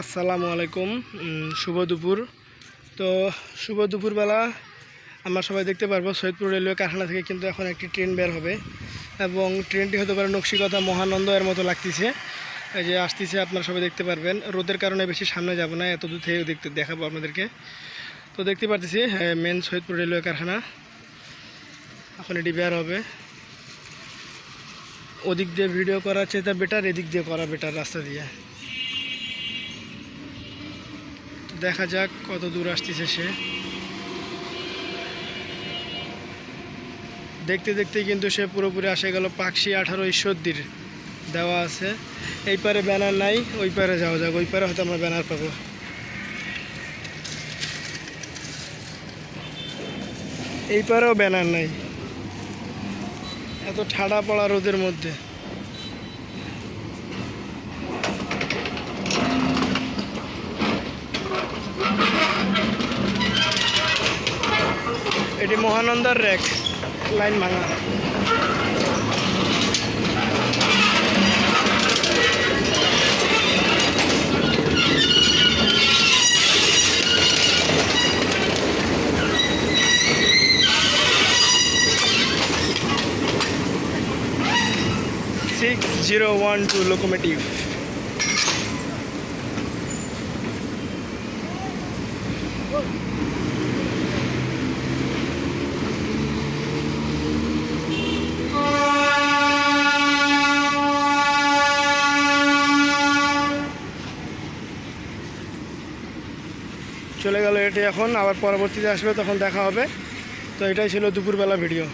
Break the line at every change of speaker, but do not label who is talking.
আসসালামু আলাইকুম শুভ দুপুর। তো, শুভ দুপুরবেলা আমরা সবাই দেখতে পারব সৈয়দপুর রেলওয়ে কারখানা থেকে কিন্তু এখন একটি ট্রেন বের হবে এবং ট্রেনটি হতে পারে নকশিকতা মহানন্দ এর মতো লাগতেছে। এই যে আসতেছে, আপনারা সবাই দেখতে পারবেন। রোদের কারণে বেশি সামনে যাব না, এত দূর থেকে দেখতে, দেখাবো আপনাদেরকে। তো দেখতে পারতেছি মেন সৈয়দপুর রেলওয়ে কারখানা। এখন এটি বের হবে। ওদিক দিয়ে ভিডিও করা চেয়ে বেটার এদিক দিয়ে করা বেটার রাস্তা দিয়ে। দেখা যাক কত দূর আসতেছে সে। দেখতে দেখতে কিন্তু সে পুরোপুরি আসে গেল পাকশি আঠারো ঈশ্বরদীর। দেওয়া আছে। এই পারে ব্যানার নাই, ওই পারে যাওয়া যাক, ওই পারে হয়তো আমরা ব্যানার পাবো। এই পারেও ব্যানার নাই। এত ঠাডা পড়া রোদের মধ্যে। এটি মহানন্দার র্যাক লাইন ভাঙা। Six zero one two locomotive চলে গেল এটি এখন, আবার পরবর্তীতে আসবে, তখন দেখা হবে। তো এটাই ছিল দুপুরবেলা ভিডিও